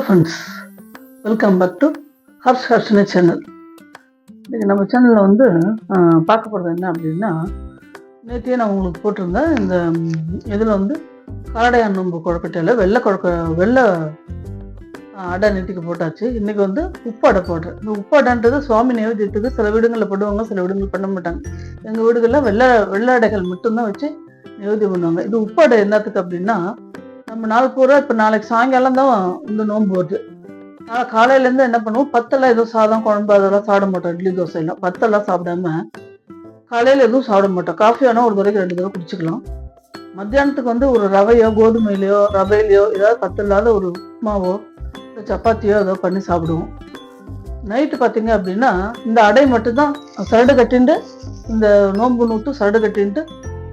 Hello friends welcome back to Harsh Harshini channel இன்றைக்கி நம்ம சேனலில் வந்து பார்க்க போகிறது என்ன அப்படின்னா நேற்றியே நான் உங்களுக்கு போட்டிருந்தேன் இந்த இதில் வந்து கரடையா நோம்பு குழக்கட்டையில் வெள்ளை குழக்க வெள்ளை அடை நெட்டிக்கு போட்டாச்சு. இன்றைக்கி வந்து உப்பு அடை போடுறேன். இந்த உப்பு அடைன்றது சுவாமி நைவேத்தியத்துக்கு சில வீடுகளில் போடுவாங்க சில வீடுகள் பண்ண மாட்டாங்க. எங்கள் வீடுகளில் வெள்ளை வெள்ளை அடைகள் மட்டும்தான் வச்சு நைவேத்தியம் பண்ணுவாங்க. இது உப்பு அடை என்னத்துக்கு அப்படின்னா நம்ம நாள் பூரா இப்போ நாளைக்கு சாயங்காலம் தான் இந்த நோன்பு வருது. நாளை காலையிலேருந்து என்ன பண்ணுவோம்? பத்தெல்லாம் எதுவும் சாதம் குழம்பு அதெல்லாம் சாப்பிட மாட்டோம். இட்லி தோசை எல்லாம். பத்தெல்லாம் சாப்பிடாம காலையில் எதுவும் சாப்பிட மாட்டோம். காஃபி ஆனால் ஒரு தடவைக்கு ரெண்டு தடவை குடிச்சிக்கலாம். மத்தியானத்துக்கு வந்து ஒரு ரவையோ கோதுமையிலையோ ரவையிலையோ ஏதாவது பத்து இல்லாத ஒரு உப்புமாவோ இல்லை சப்பாத்தியோ ஏதோ பண்ணி சாப்பிடுவோம். நைட்டு பார்த்தீங்க அப்படின்னா இந்த அடை மட்டும்தான் சரடு கட்டின்ட்டு இந்த நோன்பு நூட்டு சரடு கட்டின்ட்டு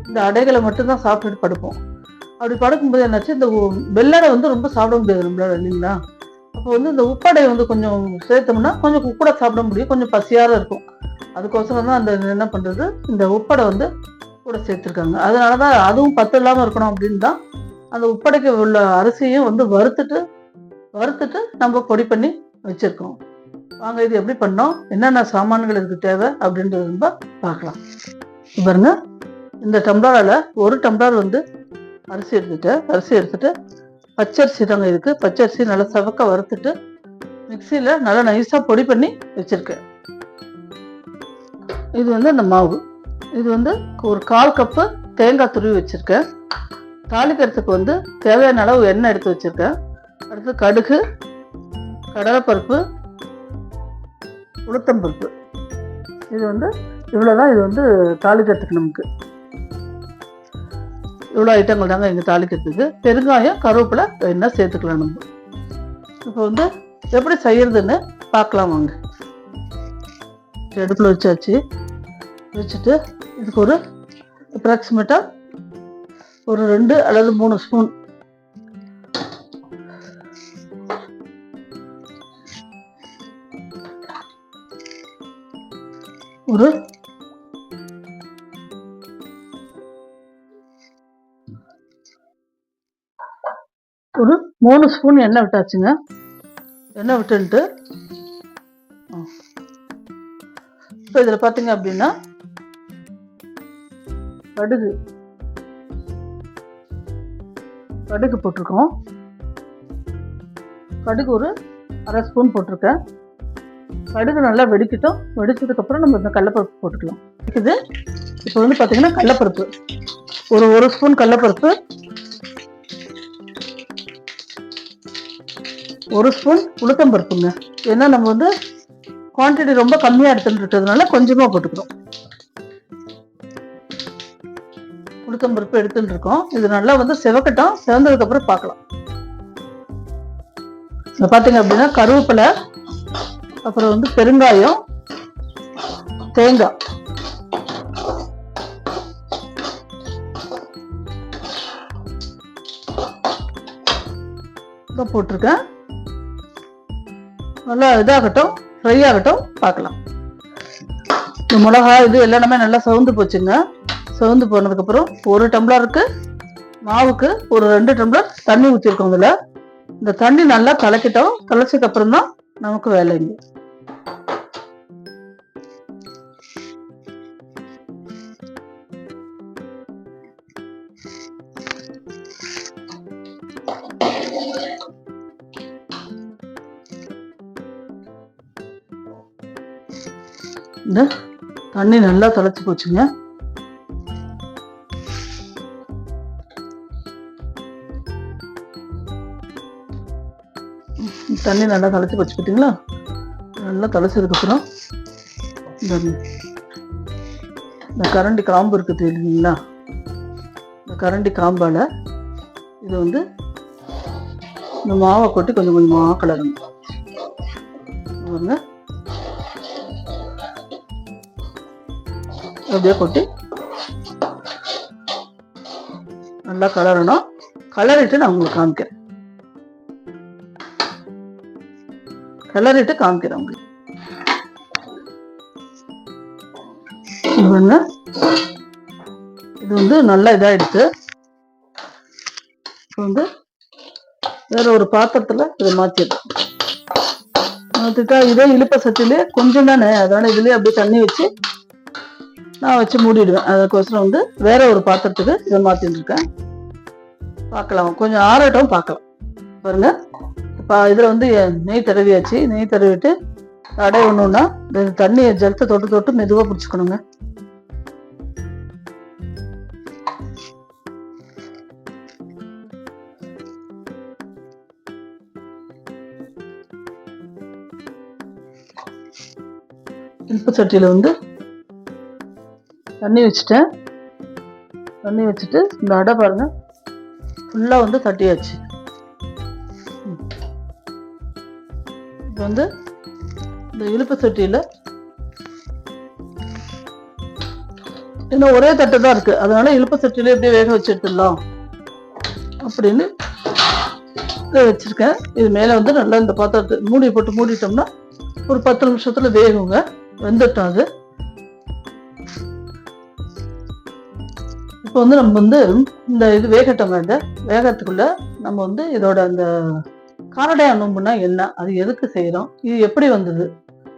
இந்த அடைகளை மட்டும்தான் சாப்பிட்டுட்டு படுப்போம். அப்படி படுக்கும்போது என்னாச்சு இந்த வெள்ளடை வந்து ரொம்ப சாப்பிட முடியாது நம்மளால இல்லைங்களா? அப்போ வந்து இந்த உப்படையை வந்து கொஞ்சம் சேர்த்தோம்னா கொஞ்சம் உப்படை சாப்பிட முடியும் கொஞ்சம் பசியாக இருக்கும். அதுக்கோசரம் தான் அந்த என்ன பண்ணுறது இந்த உப்படை வந்து கூட சேர்த்துருக்காங்க. அதனால தான் அதுவும் பத்து இல்லாமல் இருக்கணும் அப்படின்னு தான் அந்த உப்படைக்கு உள்ள அரிசியும் வந்து வறுத்துட்டு வறுத்துட்டு நம்ம பொடி பண்ணி வச்சுருக்கோம். வாங்க இது எப்படி பண்ணோம்? என்னென்ன சாமான்கள் இதுக்கு தேவை அப்படின்றது நம்ம பார்க்கலாம். பாருங்க இந்த டம்ளரில் ஒரு டம்ளர் வந்து அரிசி எடுத்துட்டேன் அரிசி எடுத்துட்டு பச்சரிசி தாங்க இதுக்கு. பச்சரிசி நல்லா செவக்க வறுத்துட்டு மிக்சியில் நல்லா நைஸாக பொடி பண்ணி வச்சுருக்கேன். இது வந்து அந்த மாவு. இது வந்து ஒரு கால் கப்பு தேங்காய் துருவி வச்சுருக்கேன். தாளிக்கிறதுக்கு வந்து தேவையான அளவு எண்ணெய் எடுத்து வச்சிருக்கேன். அடுத்து கடுகு கடலைப்பருப்பு உளுத்தம்பருப்பு. இது வந்து இவ்வளோதான் இது வந்து தாளிக்கிறதுக்கு நமக்கு. இவ்வளோ ஐட்டங்கள் தாங்க எங்கள் தாளிக்கிறதுக்கு பெருங்காயம் கருவேப்பிலை என்ன சேர்த்துக்கலாம் நம்ம. இப்போ வந்து எப்படி செய்யறதுன்னு பார்க்கலாம் வாங்க. அடுப்பில் வச்சாச்சு. வச்சுட்டு இதுக்கு ஒரு அப்ராக்சிமேட்டாக ஒரு ரெண்டு அல்லது மூணு ஸ்பூன் ஒரு மூணு ஸ்பூன் எண்ணெய் விட்டாச்சுங்க. எண்ணெய் விட்டுன்ட்டு. இப்போ இதில் பார்த்தீங்க அப்படின்னா கடுகு. கடுகு போட்டிருக்கோம். கடுகு ஒரு அரை ஸ்பூன் போட்டிருக்கேன். கடுகு நல்லா வெடிக்கட்டும். வெடிச்சதுக்கப்புறம் நம்ம இந்த கடலப்பருப்பு போட்டுக்கலாம். இது இப்போ வந்து பார்த்தீங்கன்னா கடலப்பருப்பு. ஒரு ஒரு ஸ்பூன் கடலப்பருப்பு. ஒரு ஸ்பூன் உளுத்தம்பருப்புங்க ஏன்னா நம்ம வந்து குவான்டிட்டி ரொம்ப கம்மியாக எடுத்துட்டு இருக்கிறதுனால கொஞ்சமாக போட்டுக்கிறோம். உளுத்தம்பருப்பு எடுத்துட்டு இருக்கோம் இது நல்லா வந்து சிவக்கட்டும். செவந்ததுக்கு அப்புறம் பார்க்கலாம். பாத்தீங்க பார்த்தீங்க அப்படின்னா கருவேப்பிலை அப்புறம் வந்து பெருங்காயம் தேங்காய். போட்டிருக்கேன். நல்லா இதாகட்டும் ஃப்ரை ஆகட்டும் பார்க்கலாம். இந்த மிளகா இது எல்லாமே நல்லா சவுந்து போச்சுங்க. சவுந்து போனதுக்கப்புறம் ஒரு டம்ளருக்கு மாவுக்கு ஒரு ரெண்டு டம்ளர் தண்ணி ஊற்றிருக்கோம் இதில். இந்த தண்ணி நல்லா கலக்கிட்டோம். கலச்சதுக்கு அப்புறம் தான் நமக்கு வேலைங்க இந்த தண்ணி நல்லா திளைச்சு போச்சுங்க. தண்ணி நல்லா திளைச்சு போச்சு பார்த்தீங்களா நல்லா தொலைச்சதுக்கப்புறம் இந்த இந்த கரண்டி காம்பு இருக்குது தெரியுங்களா? இந்த கரண்டி காம்பால் இது வந்து இந்த மாவை கொட்டி கொஞ்சம் கொஞ்சமாக கலரணும். பாருங்கள் அப்படியே கொட்டி நல்லா கலரணும். கலரிட்டு நான் உங்களுக்கு காமிக்கிறேன். கலரிட்டு காமிக்கிறேன் உங்களுக்கு. இது வந்து நல்லா இதாயிடுச்சு. இப்போ வந்து வேற ஒரு பாத்திரத்துல இதை மாத்திடுறேன் மாத்திட்டா இதே இழுப்ப சட்டிலே கொஞ்சம் தானே அதனால இதுலயே அப்படியே தண்ணி வச்சு நான் வச்சு மூடிடுவேன். அதுக்கோசரம் வந்து வேற ஒரு பாத்திரத்துக்கு இதை மாத்திட்டு இருக்கேன் பார்க்கலாம். கொஞ்சம் ஆறட்டும் பார்க்கலாம். பாருங்க. இப்போ இதில் வந்து நெய் தடவியாச்சு. நெய் தடவிட்டு அடை ஒன்றுன்னா இந்த தண்ணியை ஜலத்தை தொட்டு தொட்டு மெதுவாக பிடிச்சிக்கணுங்க. இனிப்பு சட்டியில் வந்து தண்ணி வச்சுட்டேன். தண்ணி வச்சுட்டு இந்த அடை பாருங்கள் ஃபுல்லாக வந்து தட்டியாச்சு. இப்போ வந்து இந்த இழுப்பு சட்டியில் இன்னும் ஒரே தட்டு தான் இருக்கு. அதனால இழுப்பு சட்டியில் எப்படியே வேக வச்சு எடுத்துடலாம். அப்படின்னு வச்சுருக்கேன் வச்சிருக்கேன். இது மேலே வந்து நல்லா இந்த பாத்திரத்தை மூடி போட்டு மூடிட்டோம்னா ஒரு பத்து நிமிஷத்துல வேகுங்க. வெந்துட்டோம் அது இப்போ வந்து நம்ம வந்து இந்த இது வேகட்டம் வேண்ட வேகத்துக்குள்ள நம்ம வந்து இதோட அந்த காரடைய நோம்புனா என்ன? அது எதுக்கு செய்கிறோம் இது எப்படி வந்தது?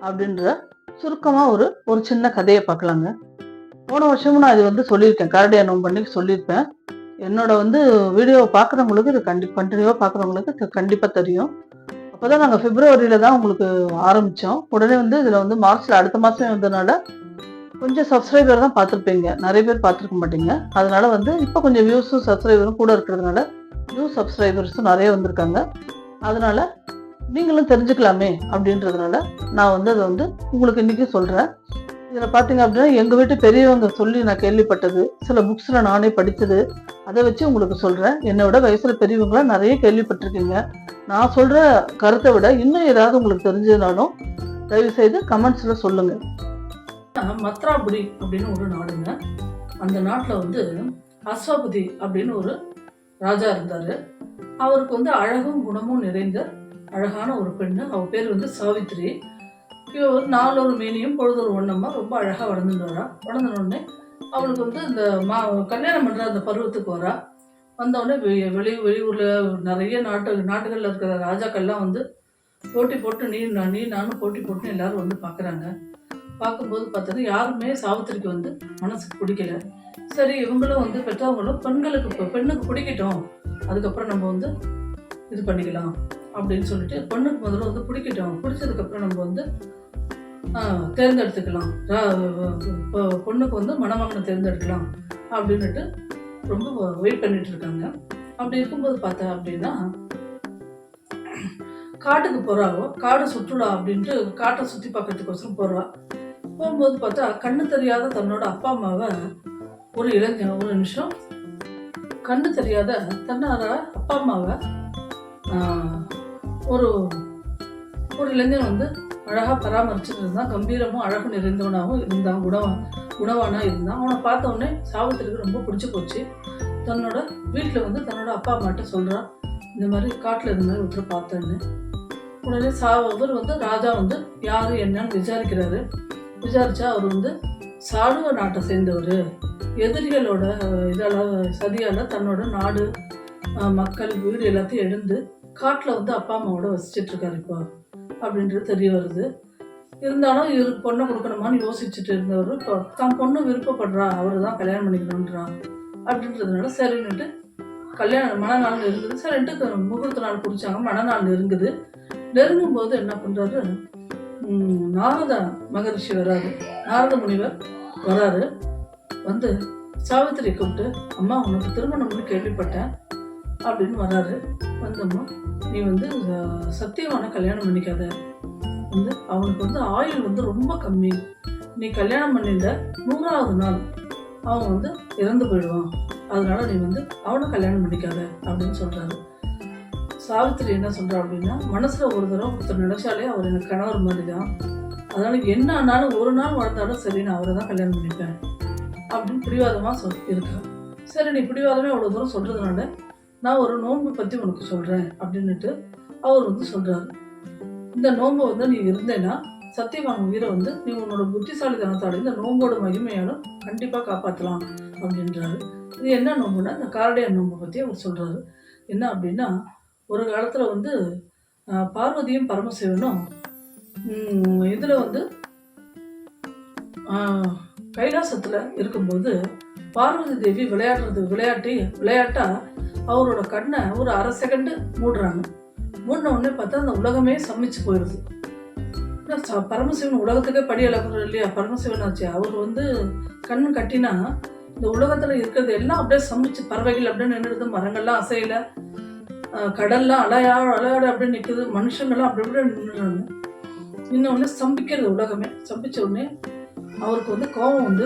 அப்படின்ற சுருக்கமா ஒரு ஒரு சின்ன கதையை பார்க்கலாங்க. போன வருஷமும் நான் இது வந்து சொல்லியிருக்கேன். காரடையா நோம்பு அன்னைக்கு சொல்லியிருப்பேன். என்னோட வந்து வீடியோ பார்க்குறவங்களுக்கு இது கண்டி கண்டினியூவாக பார்க்குறவங்களுக்கு கண்டிப்பாக தெரியும். அப்போதான் நாங்கள் பிப்ரவரியில் தான் உங்களுக்கு ஆரம்பித்தோம் உடனே வந்து இதில் வந்து மார்ச்ல அடுத்த மாதமே வந்ததுனால கொஞ்சம் சப்ஸ்கிரைபர் தான் பார்த்துருப்பீங்க. நிறைய பேர் பார்த்துருக்க மாட்டீங்க. அதனால வந்து இப்போ கொஞ்சம் வியூஸும் சப்ஸ்கிரைபரும் கூட இருக்கிறதுனால நியூ சப்ஸ்கிரைபர்ஸும் நிறைய வந்திருக்காங்க. அதனால நீங்களும் தெரிஞ்சுக்கலாமே அப்படின்றதுனால நான் வந்து அதை வந்து உங்களுக்கு இன்றைக்கி சொல்கிறேன் இதில் பார்த்தீங்க அப்படின்னா எங்கள் வீட்டு பெரியவங்க சொல்லி நான் கேள்விப்பட்டது சில புக்ஸில் நானே படித்தது அதை வச்சு உங்களுக்கு சொல்கிறேன் என்னோட வயசில் பெரியவங்களாம் நிறைய கேள்விப்பட்டிருக்கீங்க. நான் சொல்கிற கருத்தை விட இன்னும் ஏதாவது உங்களுக்கு தெரிஞ்சதுனாலும் தயவு செய்து கமெண்ட்ஸில் சொல்லுங்கள் மத்ராபுரி அப்படின்னு ஒரு நாடுங்க. அந்த நாட்டில் வந்து அஸ்வபதி அப்படின்னு ஒரு ராஜா இருந்தார். அவருக்கு வந்து அழகும் குணமும் நிறைந்த அழகான ஒரு பெண்ணு. அவ பேர் வந்து சாவித்ரி. இவ ஒரு நாலொரு மீனியும் பொழுதொரு ஒன்றமாக ரொம்ப அழகாக வளர்ந்துட்டு வரா உடனே அவளுக்கு வந்து இந்த மா கல்யாணம் பண்ணுற அந்த பருவத்துக்கு வரா. வந்தவுடனே வெளி வெளியூரில் நிறைய நாட்டு நாட்டுகளில் இருக்கிற ராஜாக்கள்லாம் வந்து போட்டி போட்டு நீ நான் நீ நானும் போட்டி போட்டுன்னு எல்லாரும் வந்து பார்க்குறாங்க பார்க்கும்போது பார்த்தது யாருமே சாவித்திரிக்கு வந்து மனசுக்கு பிடிக்கல. சரி இவங்களும் வந்து பெற்றவங்களும் பெண்களுக்கு இப்போ பெண்ணுக்கு பிடிக்கட்டும். அதுக்கப்புறம் நம்ம வந்து இது பண்ணிக்கலாம் அப்படின்னு சொல்லிட்டு பொண்ணுக்கு முதல்ல வந்து பிடிக்கட்டும். பிடிச்சதுக்கப்புறம் நம்ம வந்து தேர்ந்தெடுத்துக்கலாம். பொண்ணுக்கு வந்து மணமகனை தேர்ந்தெடுக்கலாம் அப்படின்னுட்டு ரொம்ப வெயிட் பண்ணிட்டு இருக்காங்க. அப்படி இருக்கும்போது பார்த்தா அப்படின்னா காட்டுக்கு போகிறாவோ காடு சுற்றுலா அப்படின்ட்டு காட்டை சுற்றி பார்க்கறதுக்கோசரம் போகிறா போகும்போது பார்த்தா கண்ணு தெரியாத தன்னோட அப்பா அம்மாவை ஒரு இளைஞன் ஒரு நிமிஷம். கண்ணு தெரியாத தன்னார அப்பா அம்மாவை ஒரு ஒரு இளைஞன் வந்து அழகாக பராமரிச்சுட்டு இருந்தான். கம்பீரமும் அழகு நிறைந்தவனாகவும் இருந்தான். குணவா உணவானா இருந்தான். அவனை பார்த்த உடனே சாவித்திரிக்கு ரொம்ப பிடிச்சி போச்சு. தன்னோட வீட்டில் வந்து தன்னோட அப்பா அம்மாட்ட சொல்கிறான் இந்த மாதிரி காட்டில் இருந்த மாதிரி ஒருத்தர் பார்த்தேன்னு. உடனே சா அவர் வந்து ராஜா வந்து யார் என்னன்னு விசாரிக்கிறாரு. விசாரிச்சா அவர் வந்து சாளுவ நாட்டை சேர்ந்தவர். எதிரிகளோட இதால் இதால சதியால தன்னோட நாடு மக்கள் வீடு எல்லாத்தையும் எழுந்து காட்டில் வந்து அப்பா அம்மாவோட வசிச்சிட்டு இருக்காரு இப்போ. அப்படின்றது தெரிய வருது. இருந்தாலும் இரு பொண்ணை கொடுக்கணுமான்னு யோசிச்சுட்டு இருந்தவர். இப்போ தான் பொண்ணு விருப்பப்படுறா அவர் தான் கல்யாணம் பண்ணிக்கணுன்றா அப்படின்றதுனால சரின்னுட்டு கல்யாணம் மனநாள் இருந்தது. சரின்ட்டு முகூர்த்த நாள் பிடிச்சாங்க மனநாள் நெருங்குது நெருங்கும் போது என்ன பண்ணுறாரு நாரத மகரிஷி வராரு. நாரத முனிவர் வராரு. வந்து சாவித்திரி கூப்பிட்டு அம்மா உனக்கு திருமணம்னு கேள்விப்பட்டேன் அப்படின்னு வராரு. வந்தம்மா நீ வந்து சத்தியவான கல்யாணம் பண்ணிக்காத. வந்து அவனுக்கு வந்து ஆயுள் வந்து ரொம்ப கம்மி. நீ கல்யாணம் பண்ணிட்ட நூறாவது நாள் அவன் வந்து இறந்து போயிடுவான். அதனால நீ வந்து அவனை கல்யாணம் பண்ணிக்காத அப்படின்னு சொல்றாரு. சாவித்திரி என்ன சொல்கிறார் அப்படின்னா மனசில் ஒரு தடவை ஒருத்தர் நினைச்சாலே அவர் எனக்கு கணவர் மாதிரி தான் அதனால் என்ன ஆனாலும் ஒரு நாள் வளர்ந்தாலும் சரி நான் அவரை தான் கல்யாணம் பண்ணிப்பேன். அப்படின்னு பிடிவாதமா சொல் இருக்கா. சரி நீ பிடிவாதமே அவ்வளோ தூரம் சொல்கிறதுனால நான் ஒரு நோன்பு பற்றி உனக்கு சொல்கிறேன் அப்படின்னுட்டு அவர் வந்து சொல்கிறார் இந்த நோன்பை வந்து நீ இருந்தேன்னா சத்தியவான் உயிரை வந்து நீ உன்னோட புத்திசாலித்தனத்தால இந்த நோம்போட மகிமையாலும் கண்டிப்பாக காப்பாற்றலாம் அப்படின்றாரு. இது என்ன நோம்புனா இந்த காரடையா நோம்பை பற்றி அவர் சொல்கிறாரு என்ன அப்படின்னா ஒரு காலத்தில் வந்து பார்வதியும் பரமசிவனும் இதில் வந்து கைலாசத்தில் இருக்கும்போது பார்வதி தேவி விளையாடுறது விளையாட்டி விளையாட்டா அவரோட கண்ணை ஒரு அரை செகண்டு மூடுறாங்க. மூடின உடனே பார்த்தா அந்த உலகமே சமைச்சு போயிடுது ச- பரமசிவன் உலகத்துக்கே படி அளக்குறாரு இல்லையா? பரமசிவன் ஆச்சு. அவர் வந்து கண் கட்டினா இந்த உலகத்துல இருக்கிறது எல்லாம் அப்படியே சமைச்சு பறவைகள் அப்படியே நின்றுடுது மரங்கள்லாம் அசையலை. ஆஹ் கடல்லாம் அலையா அலையாட அப்படியே நிற்குது மனுஷங்கள்லாம் அப்படி அப்படியே நின்றுறாங்க. நின்ன உடனே உலகமே. சம்பிச்ச உடனே அவருக்கு வந்து கோபம் வந்து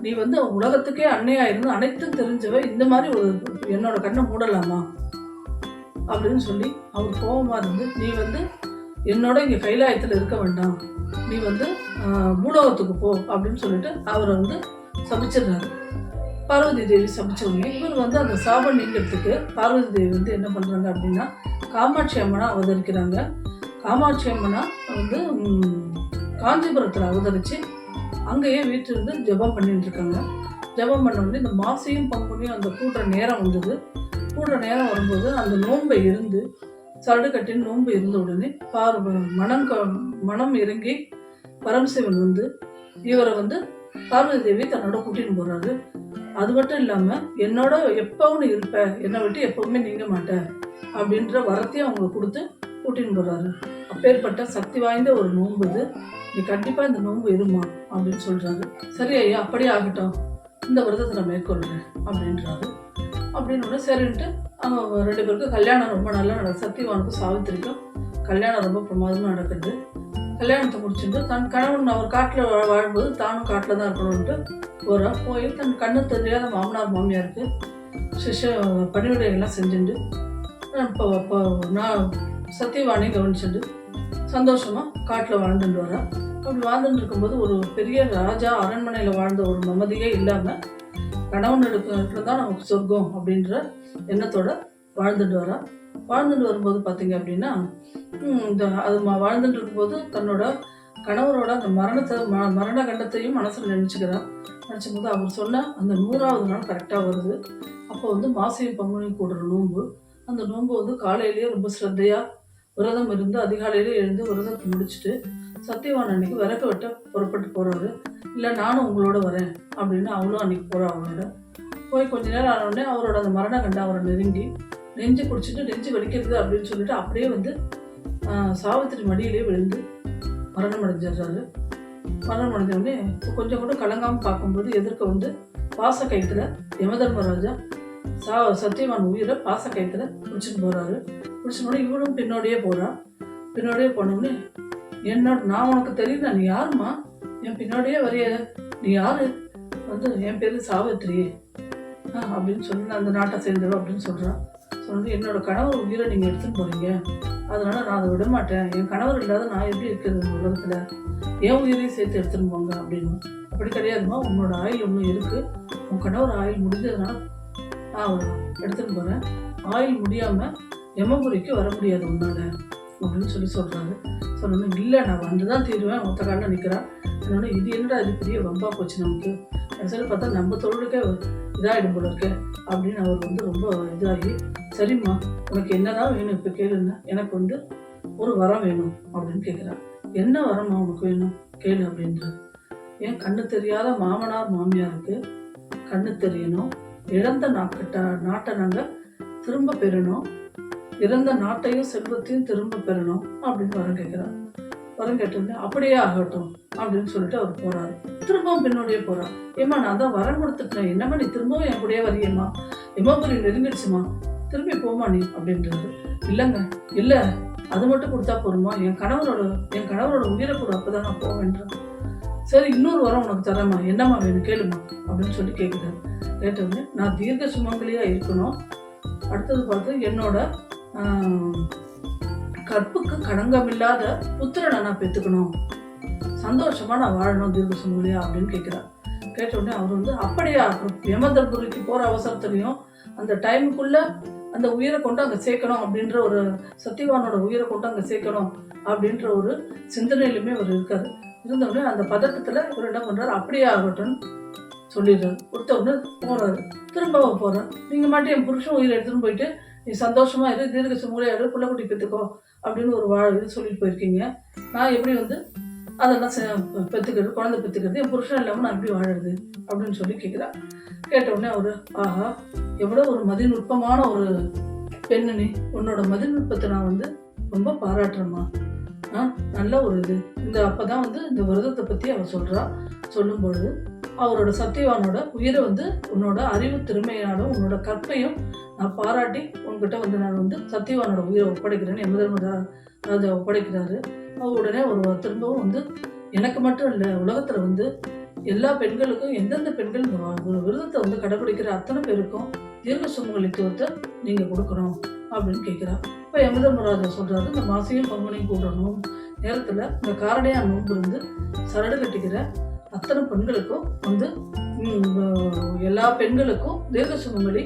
நீ வந்து உலகத்துக்கே அன்னையா இருந்து அனைத்தும் தெரிஞ்சவ இந்த மாதிரி ஒரு என்னோட கண்ணை மூடலாமா? அப்படின்னு சொல்லி அவர் கோபமாக இருந்து நீ வந்து என்னோட இங்கே கைலாயத்தில் இருக்க வேண்டாம். நீ வந்து ஆஹ், பூலோகத்துக்கு போ. அப்படின்னு சொல்லிட்டு அவரை வந்து சபிச்சிடுறாரு பார்வதி தேவி சமைச்சவங்க உடனே இவர் வந்து அந்த சாபம் நீங்கிறதுக்கு பார்வதி தேவி வந்து என்ன பண்ணுறாங்க அப்படின்னா காமாட்சி அம்மனை அவதரிக்கிறாங்க. காமாட்சி அம்மனை வந்து காஞ்சிபுரத்தில் அவதரித்து அங்கேயே வீட்டிலிருந்து ஜெபம் பண்ணிட்டு இருக்காங்க. ஜெபம் பண்ண உடனே இந்த மாசியும் பங்குனியும் அந்த கூடுற நேரம் வந்தது. கூடுற நேரம் வரும்போது அந்த நோன்பை இருந்து சரடு கட்டின்னு நோன்பு இருந்த உடனே பார் மனம் க- மனம் இறங்கி பரமசிவன் வந்து இவரை வந்து பார்வதி தேவி தன்னோட கூட்டின்னு போகிறாரு அது மட்டும் இல்லாமல் என்னோட எப்பவும் இருப்பேன் இருப்ப என்னை விட்டு எப்பவுமே நீங்க மாட்டேன் அப்படின்ற வரத்தையும் அவங்க கொடுத்து கூட்டின்னு போறாரு. அப்பேற்பட்ட சக்தி வாய்ந்த ஒரு நோன்பு இது. நீ கண்டிப்பாக இந்த நோன்பு இருமா அப்படின்னு சொல்றாரு. சரி ஐயா அப்படியே ஆகட்டும். இந்த விரதத்தை நான் மேற்கொள்றேன் அப்படின்றாரு. அப்படின்னு சரின்ட்டு அவங்க ரெண்டு பேருக்கும் கல்யாணம் ரொம்ப நல்லா நடக்கும் சக்திவானுக்கும் சாவித்திரிக்கும் கல்யாணம் ரொம்ப பிரமாதமாக நடக்குது. கல்யாணத்தை முடிச்சுட்டு தன் கணவன் அவர் காட்டில் வாழும்போது தானும் காட்டில் தான் இருக்கணும்ட்டு ஒரு போய் தன் கண்ணு தெரியாத மாமனார் மாமியாருக்கு சிஷ்ய பணிவிடைகள்லாம் செஞ்சுட்டு இப்போ இப்போ நான் சத்தியவாணி கவனிச்சுட்டு சந்தோஷமாக காட்டில் வாழ்ந்துட்டு வரேன் அப்படி வாழ்ந்துட்டு இருக்கும்போது ஒரு பெரிய ராஜா அரண்மனையில் வாழ்ந்த ஒரு மமதியே இல்லாமல் கணவன் இருக்கிறது தான் நமக்கு சொர்க்கம் அப்படின்ற எண்ணத்தோட வாழ்ந்துட்டு வரேன் வாழ்ந்துட்டு வரும்போது பார்த்தீங்க அப்படின்னா இந்த அது வாழ்ந்துட்டு இருக்கும்போது தன்னோட கணவரோட அந்த மரணத்தை ம மரண கண்டத்தையும் மனசில் நினச்சிக்கிறான் நினச்சும் போது அவர் சொன்ன அந்த நூறாவது நாள் கரெக்டாக வருது. அப்போ வந்து மாசியும் பங்குனி கூடுற நோன்பு. அந்த நோன்பு வந்து காலையிலேயே ரொம்ப ஸ்ரத்தையாக விரதம் இருந்து அதிகாலையிலே எழுந்து விரதத்தை முடிச்சுட்டு சத்தியவான் அன்னைக்கு விறகு வெட்ட புறப்பட்டு போகிறாரு இல்லை நானும் உங்களோட வரேன் அப்படின்னு அவளும் அன்னைக்கு போகிறா அவரோட. போய் கொஞ்ச நேரம் ஆன உடனே அவரோட அந்த மரண கண்ட அவரை நெருங்கி நெஞ்சு குடிச்சிட்டு நெஞ்சு வலிக்கிறது அப்படின்னு சொல்லிட்டு அப்படியே வந்து சாவித்திரி மடியிலே விழுந்து மரணம் அடைஞ்சிடுறாரு மரணம் அடைஞ்ச உடனே கொஞ்சம் கூட கலங்காமல் பார்க்கும்போது எதிர்க்க வந்து பாச கயத்தில் யமதர்மராஜா சா சத்தியவான் உயிரை பாச கயத்தில் பிடிச்சிட்டு போகிறாரு பிடிச்சிட்டு இவனும் பின்னோடையே போகிறான் பின்னோடையே போன என்னோட நான் உனக்கு தெரியல நீ யாரும்மா? என் பின்னாடியே வரைய நீ யாரு? வந்து என் பேரு சாவித்ரி அப்படின்னு சொல்லி நான் அந்த நாட்டை சேர்ந்தவ அப்படின்னு சொல்கிறான் சொன்னது என்னோட கணவர் உயிரை நீங்கள் எடுத்துன்னு போறீங்க. அதனால நான் அதை விட மாட்டேன். என் கணவர் இல்லாத நான் எப்படி இருக்கிறது இந்த உலகத்தில்? என் உயிரையும் சேர்த்து எடுத்துன்னு போங்க அப்படின்னு. அப்படி கிடையாதும்மா. உன்னோட ஆயில் ஒன்று இருக்குது உன் கணவர் ஆயில் முடிஞ்சதுனால நான் எடுத்துகிட்டு போகிறேன் ஆயில் முடியாமல் யமபுரிக்கு வர முடியாது உன்னால. அப்படின்னு சொல்லி சொல்கிறாரு சொன்னோன்னே இல்லை நான் வந்து தான் தீருவேன். ஒத்த காலில் நிற்கிறான் என்னோட இது என்னடா இது பெரிய வம்பா போச்சு நமக்கு? சொல்லி பார்த்தா நம்ம தொழிலுக்கே இதாகிடும் போல இருக்கே. அப்படின்னு அவர் வந்து ரொம்ப இதாகி சரிம்மா உனக்கு என்னதான் வேணும் இப்போ கேளுன்னா. எனக்கு வந்து ஒரு வரம் வேணும் அப்படின்னு கேட்குறான் என்ன வரம்மா உனக்கு வேணும்? கேளு அப்படின்றார். ஏன் கண்ணு தெரியாத மாமனார் மாமியாருக்கு கண்ணு தெரியணும். இழந்த நாட்கிட்ட நாட்டை நாங்கள் திரும்ப பெறணும். இறந்த நாட்டையும் செல்வத்தையும் திரும்ப பெறணும் அப்படின்னு வரம் கேட்கிறார். வரம் கேட்டோடனே அப்படியே ஆகட்டும் அப்படின்னு சொல்லிட்டு அவர் போறாரு. திரும்பவும் பின்னோடையே போறார். ஏம்மா நான் தான் வரம் கொடுத்துட்டேன். என்னம்மா நீ திரும்பவும் என் கூடயே வரியம்மா எம்மாபுரி நெருங்கிடுச்சுமா திரும்பி போமா நீ அப்படின்றது இல்லைங்க இல்லை. அது மட்டும் கொடுத்தா போதுமா என் கணவரோட என் கணவரோட உயிரை கூட அப்பதான் நான் போவேன்றேன் சரி இன்னொரு வரம் உனக்கு தரேம்மா. என்னம்மா வேணும்? கேளுமா அப்படின்னு சொல்லி கேட்குறாரு. கேட்டவுடனே நான் தீர்க்க சுமங்கலியா இருக்கணும். அடுத்தது பார்த்து என்னோட கற்புக்கு கடங்கமில்லாத புத்திரனை நான் பெற்றுக்கணும். சந்தோஷமா நான் வாழணும் தீர்க்க சுமங்கலியா அப்படின்னு கேட்குறார். கேட்ட உடனே அவர் வந்து அப்படியா யமதர்புரிக்கு போகிற அவசரத்துலையும் அந்த டைமுக்குள்ள அந்த உயிரை கொண்டு அங்கே சேர்க்கணும் அப்படின்ற ஒரு சத்தியவானோட உயிரை கொண்டு அங்கே சேர்க்கணும் அப்படின்ற ஒரு சிந்தனையிலுமே அவர் இருக்காரு. இருந்தவுடனே அந்த பதட்டத்தில் இவர் என்ன பண்ணுறாரு அப்படியே ஆகட்டும் சொல்லிடுறாரு. கொடுத்த போகிறாரு திரும்பவும் போகிறார் நீங்கள் மாட்டி என் புருஷன் உயிரை எடுத்துன்னு போயிட்டு நீ சந்தோஷமா இரு தீர்க்க சுமூலையாடு புள்ளக்குட்டி பெற்றுக்கோ அப்படின்னு ஒரு வா இது சொல்லிட்டு போயிருக்கீங்க. நான் எப்படி வந்து அதெல்லாம் செ- குழந்தை பெற்றுக்கிறது என் புருஷன் இல்லாமல் நான் எப்படி வாழறது அப்படின்னு சொல்லி கேட்குறா கேட்ட உடனே அவர் ஆஹா எவ்வளோ ஒரு மதிநுட்பமான ஒரு பெண்ணு நீ உன்னோட மதிநுட்பத்தை நான் வந்து ரொம்ப பாராட்டுறேம்மா. ஆ நல்ல ஒரு இது. இந்த அப்போ தான் வந்து இந்த விரதத்தை பற்றி அவர் சொல்லும் சொல்லும்பொழுது அவரோட சத்தியவானோட உயிரை வந்து உன்னோட அறிவு திறமையாலும் உன்னோட கற்பையும் நான் பாராட்டி உன்கிட்ட வந்து நான் வந்து சத்தியவானோட உயிரை ஒப்படைக்கிறேன்னு எமதர்மதா ராஜா ஒப்படைக்கிறாரு. அவர் உடனே ஒரு திரும்பவும் வந்து எனக்கு மட்டும் இல்லை உலகத்தில் வந்து எல்லா பெண்களுக்கும் எந்தெந்த பெண்கள் இந்த ஒரு விரதத்தை வந்து கடைபிடிக்கிற அத்தனை பேருக்கும் தீர்க்க சுமங்கலித்துவத்தை நீங்கள் கொடுக்கணும் அப்படின்னு கேட்குறா இப்போ யமதர்மராஜா சொல்கிறாரு இந்த மாசியும் பங்குனையும் கூடணும். நேரத்தில் இந்த காரடையா நோன்பு இருந்து சரடு கட்டிக்கிற அத்தனை பெண்களுக்கும் வந்து எல்லா பெண்களுக்கும் தீர்க்க சுகமளி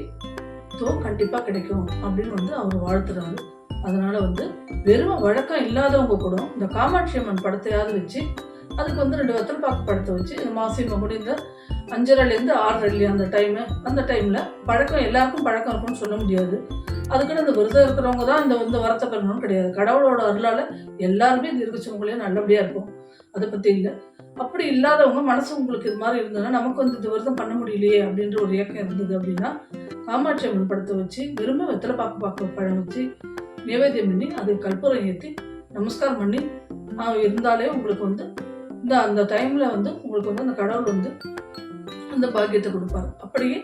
துவம் கண்டிப்பாக கிடைக்கும் அப்படின்னு வந்து அவர் வாழ்த்துறாரு அதனால வந்து வெறும் வழக்கம் இல்லாதவங்க கூட இந்த காமாட்சி அம்மன் படத்தையாவது வச்சு அதுக்கு வந்து ரெண்டு வெத்தலை பாக்கு படத்தை வச்சு இந்த மாசி முடிந்த இந்த அஞ்சரைலேருந்து ஆறரை அந்த டைமு அந்த டைமில் பழக்கம் எல்லாருக்கும் பழக்கம் இருக்கும்னு சொல்ல முடியாது. அதுக்குன்னு இந்த விரதம் இருக்கிறவங்க தான் இந்த வந்து வரத்தை பெறணும்னு கிடையாது. கடவுளோட அருளால் எல்லாருமே தீர்க்கச்சவங்களையும் நல்லபடியாக இருக்கும் அதை பற்றி இல்லை. அப்படி இல்லாதவங்க மனசு உங்களுக்கு இது மாதிரி இருந்ததுன்னா நமக்கு வந்து இது விரதம் பண்ண முடியலையே அப்படின்ற ஒரு இயக்கம் இருந்தது அப்படின்னா காமாட்சி அம்மன் படத்தை வச்சு விரும்ப வெத்தலை பாக்கு பாக்கு பழம் வச்சு நிவேத்தியம் பண்ணி அது கற்பூரம் ஏற்றி நமஸ்காரம் பண்ணி இருந்தாலே உங்களுக்கு வந்து இந்த அந்த டைமில் வந்து உங்களுக்கு வந்து அந்த கடவுள் வந்து அந்த பாக்கியத்தை கொடுப்பாரு. அப்படியே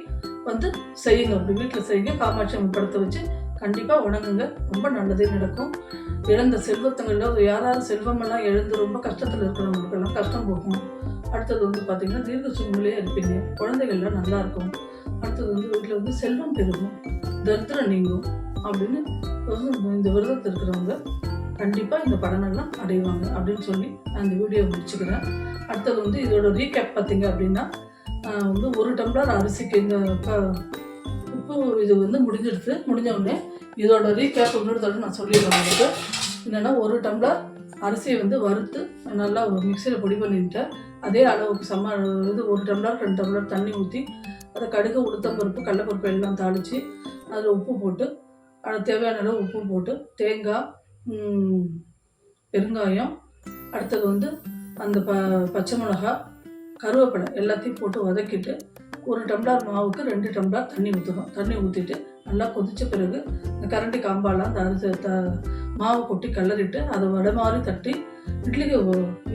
வந்து செய்யுங்க அப்படி வீட்டில் செய்யுங்க. காமாட்சி அம்மன் படத்தை வச்சு கண்டிப்பாக உணங்குங்க ரொம்ப நல்லதே நடக்கும். இழந்த செல்வத்தங்களில் யாராவது செல்வமெல்லாம் எழுந்து ரொம்ப கஷ்டத்தில் இருக்கிறவங்களுக்கெல்லாம் கஷ்டம் போகும். அடுத்தது வந்து பார்த்தீங்கன்னா தீர்க்க சூழ்நிலையாக இருப்பீங்க. குழந்தைகள்லாம் நல்லா இருக்கும். அடுத்தது வந்து வீட்டில் வந்து செல்வம் பெருகும். தரித்திரம் நீங்கும் அப்படின்னு இந்த விரதத்தில் இருக்கிறவங்க கண்டிப்பாக இந்த பலனெல்லாம் அடைவாங்க அப்படின்னு சொல்லி நான் இந்த வீடியோ முடிச்சுக்கிறேன். அடுத்தது வந்து இதோட ரீகேப் பார்த்தீங்க அப்படின்னா வந்து ஒரு டம்ளர் அரிசிக்கு இந்த உப்பு இது வந்து முடிஞ்சிடுது முடிஞ்ச உடனே இதோட ரீகேப் இன்னொரு தடவை நான் சொல்லிடுறேன் உங்களுக்கு. என்னென்னா ஒரு டம்ளர் அரிசியை வந்து வறுத்து நல்லா மிக்சியில் பொடி பண்ணிட்டு அதே அளவுக்கு சம இது ஒரு டம்ளர் ரெண்டு டம்ளர் தண்ணி ஊற்றி அதை கடுகு உளுத்தம்பருப்பு கடலப்பருப்பு எல்லாம் தாளித்து அதில் உப்பு போட்டு அது தேவையான அளவு உப்பு போட்டு தேங்காய் பெருங்காயம் அடுத்தது வந்து அந்த ப பச்சை மிளகா கருவேப்பிலை எல்லாத்தையும் போட்டு வதக்கிட்டு ஒரு டம்ளர் மாவுக்கு ரெண்டு டம்ளர் தண்ணி ஊற்றணும் தண்ணி ஊற்றிட்டு நல்லா கொதித்த பிறகு இந்த கரண்டி காம்பாலாம் அந்த அரிசி த மாவு கொட்டி கிளறிட்டு அதை வடை மாதிரி தட்டி இட்லிக்கு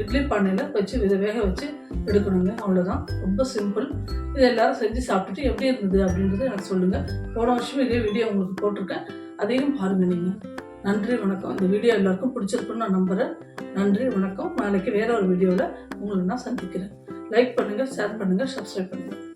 இட்லி பானையில் வச்சு இதை வேக வச்சு எடுக்கணுங்க. அவ்வளோதான் ரொம்ப சிம்பிள். இதை எல்லாரும் செஞ்சு சாப்பிட்டுட்டு எப்படி இருந்தது அப்படின்றத எனக்கு சொல்லுங்கள் போன வருஷம் இதே வீடியோ உங்களுக்கு போட்டிருக்கேன். அதையும் பாருங்கள் நீங்கள் நன்றி வணக்கம். இந்த வீடியோ எல்லாருக்கும் பிடிச்சிருக்குன்னு நான் நம்புகிறேன் நன்றி வணக்கம். நாளைக்கு வேற ஒரு வீடியோவில் உங்களை நான் சந்திக்கிறேன். லைக் பண்ணுங்கள் ஷேர் பண்ணுங்கள் சப்ஸ்கிரைப் பண்ணுங்கள்